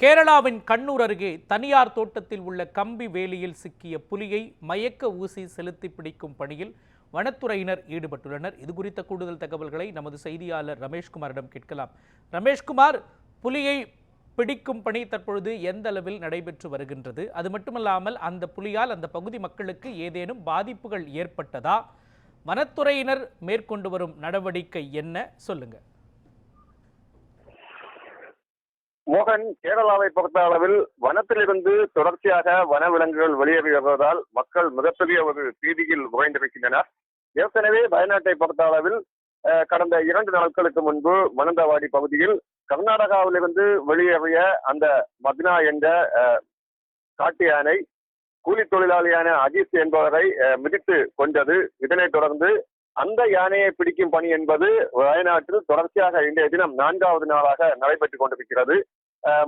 கேரளாவின் கண்ணூர் அருகே தனியார் தோட்டத்தில் உள்ள கம்பி வேலியில் சிக்கிய புலியை மயக்க ஊசி செலுத்தி பிடிக்கும் பணியில் வனத்துறையினர் ஈடுபட்டுள்ளனர். இது குறித்த கூடுதல் தகவல்களை நமது செய்தியாளர் ரமேஷ்குமாரிடம் கேட்கலாம். ரமேஷ்குமார் புலியை பிடிக்கும் பணி தற்பொழுது எந்த அளவில் நடைபெற்று வருகின்றது? அது மட்டுமல்லாமல் அந்த புலியால் அந்த பகுதி மக்களுக்கு ஏதேனும் பாதிப்புகள் ஏற்பட்டதா? வனத்துறையினர் மேற்கொண்டு வரும் நடவடிக்கை என்ன? சொல்லுங்கள் மோகன் கேரளாவை பொறுத்த அளவில் வனத்திலிருந்து தொடர்ச்சியாக வனவிலங்குகள் வெளியேறி வருவதால் மக்கள் மிகப்பெரிய ஒரு பீதியில் உறைந்திருக்கின்றனர் ஏற்கனவே வயநாட்டை பொறுத்த அளவில் அஹ், கடந்த இரண்டு நாட்களுக்கு முன்பு மனந்தவாடி பகுதியில் கர்நாடகாவிலிருந்து வெளியேறிய அந்த மத்னா என்ற அஹ், காட்டு யானை கூலி தொழிலாளியான அஜித் என்பவரை மிதித்து கொண்டது இதனைத் தொடர்ந்து அந்த யானையை பிடிக்கும் பணி என்பது வயநாட்டில் தொடர்ச்சியாக இன்றைய தினம் நான்காவது நாளாக நடைபெற்றுக் கொண்டிருக்கிறது.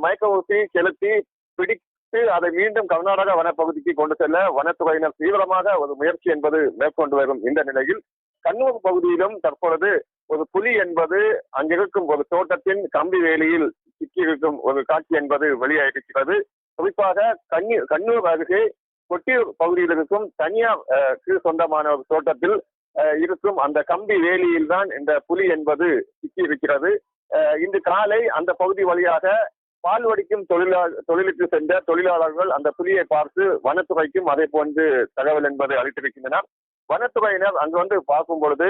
மயக்க ஊசி செலுத்தி பிடித்து அதை மீண்டும் கர்நாடக வனப்பகுதிக்கு கொண்டு செல்ல வனத்துறையினர் தீவிரமாக ஒரு முயற்சி என்பது மேற்கொண்டு வரும் இந்த நிலையில் கண்ணூர் பகுதியிலும் தற்பொழுது ஒரு புலி என்பது அங்கிருக்கும் ஒரு தோட்டத்தின் கம்பி வேலியில் சிக்கியிருக்கும் ஒரு காட்சி என்பது வெளியாயிருக்கிறது. குறிப்பாக கண்ணீர் கண்ணூர் அருகே கொட்டியூர் பகுதியில் இருக்கும் தனியார் சொந்தமான ஒரு தோட்டத்தில் இருக்கும். அந்த கம்பி வேலியில் தான் இந்த புலி என்பது சிக்கி இருக்கிறது இன்று காலை அந்த பகுதி வழியாக பால் வடிக்கும் தொழிலா தொழிலுக்கு சென்ற தொழிலாளர்கள் அந்த புலியை பார்த்து வனத்துறைக்கும் அதே போன்று தகவல் என்பதை அளித்திருக்கின்றனர். வனத்துறையினர் அங்கு வந்து பார்க்கும் பொழுது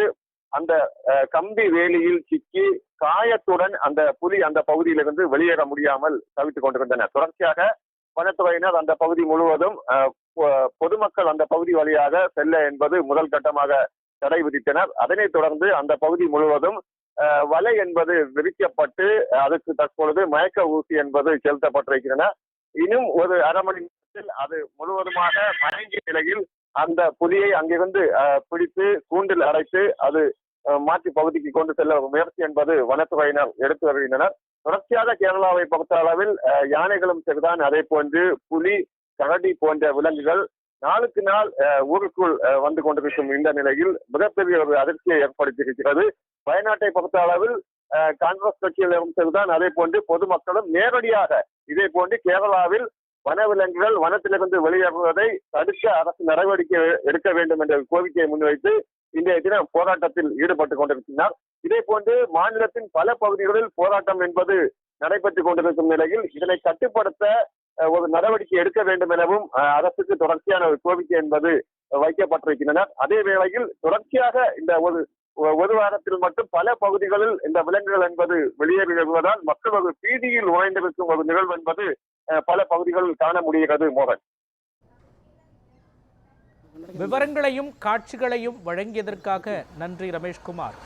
அந்த கம்பி வேலியில் சிக்கி காயத்துடன் அந்த புலி அந்த பகுதியிலிருந்து வெளியேற முடியாமல் தவித்துக் கொண்டிருந்தனர். தொடர்ச்சியாக வனத்துறையினர் அந்த பகுதி முழுவதும் பொ- பொதுமக்கள் அந்த பகுதி வழியாக செல்ல என்பது முதல் கட்டமாக தடை விதித்தனர். அதனைத் தொடர்ந்து அந்த பகுதி முழுவதும் வலை என்பது விரிக்கப்பட்டு அதுக்கு தற்பொழுது மயக்க ஊசி என்பது செலுத்தப்பட்டிருக்கின்றன. இன்னும் ஒரு அரை மணி நேரத்தில் அது முழுவதுமாக மயங்கிய நிலையில் அந்த புலியை அங்கிருந்து அஹ், பிடித்து கூண்டில் அடைத்து அது மாற்றி பகுதிக்கு கொண்டு செல்ல முயற்சி என்பது வனத்துறையினர் எடுத்து வருகின்றனர். தொடர்ச்சியாக கேரளாவை பொறுத்த அளவில் யானைகளும் சரிதான். அதே போன்று புலி கரடி போன்ற விலங்குகள் நாளுக்கு நாள் ஊருக்குள் வந்து கொண்டிருக்கும் இந்த நிலையில் மிகப்பெரிய ஒரு அதிர்ச்சியை ஏற்படுத்தியிருக்கிறது. வயநாட்டை பொறுத்த அளவில் காங்கிரஸ் கட்சியிலும் சரிதான் அதே போன்று பொதுமக்களும் நேரடியாக இதே போன்று கேரளாவில் வனவிலங்குகள் வனத்திலிருந்து வெளியேறுவதை தடுக்க அரசு நடவடிக்கை எடுக்க வேண்டும் என்ற கோரிக்கையை முன்வைத்து இன்றைய தினம் போராட்டத்தில் ஈடுபட்டுக் கொண்டிருக்கிறார். இதே போன்று மாநிலத்தின் பல பகுதிகளில் போராட்டம் என்பது நடைபெற்றுக் கொண்டிருக்கும் நிலையில் இதனை கட்டுப்படுத்த ஒரு நடவடிக்கை எடுக்க வேண்டும் எனவும் அரசுக்கு தொடர்ச்சியான ஒரு கோரிக்கை என்பது வைக்கப்பட்டிருக்கின்றனர் அதே வேளையில் தொடர்ச்சியாக இந்த ஒரு ஒரு வாரத்தில் மட்டும் பல பகுதிகளில் இந்த விலங்குகள் என்பது வெளியேறி வருவதால் மக்கள் ஒரு பீதியில் உழைந்திருக்கும் ஒரு நிகழ்வு என்பது பல பகுதிகளில் காண முடிகிறது மோகன். விவரங்களையும் காட்சிகளையும் வழங்கியதற்காக நன்றி ரமேஷ்குமார்.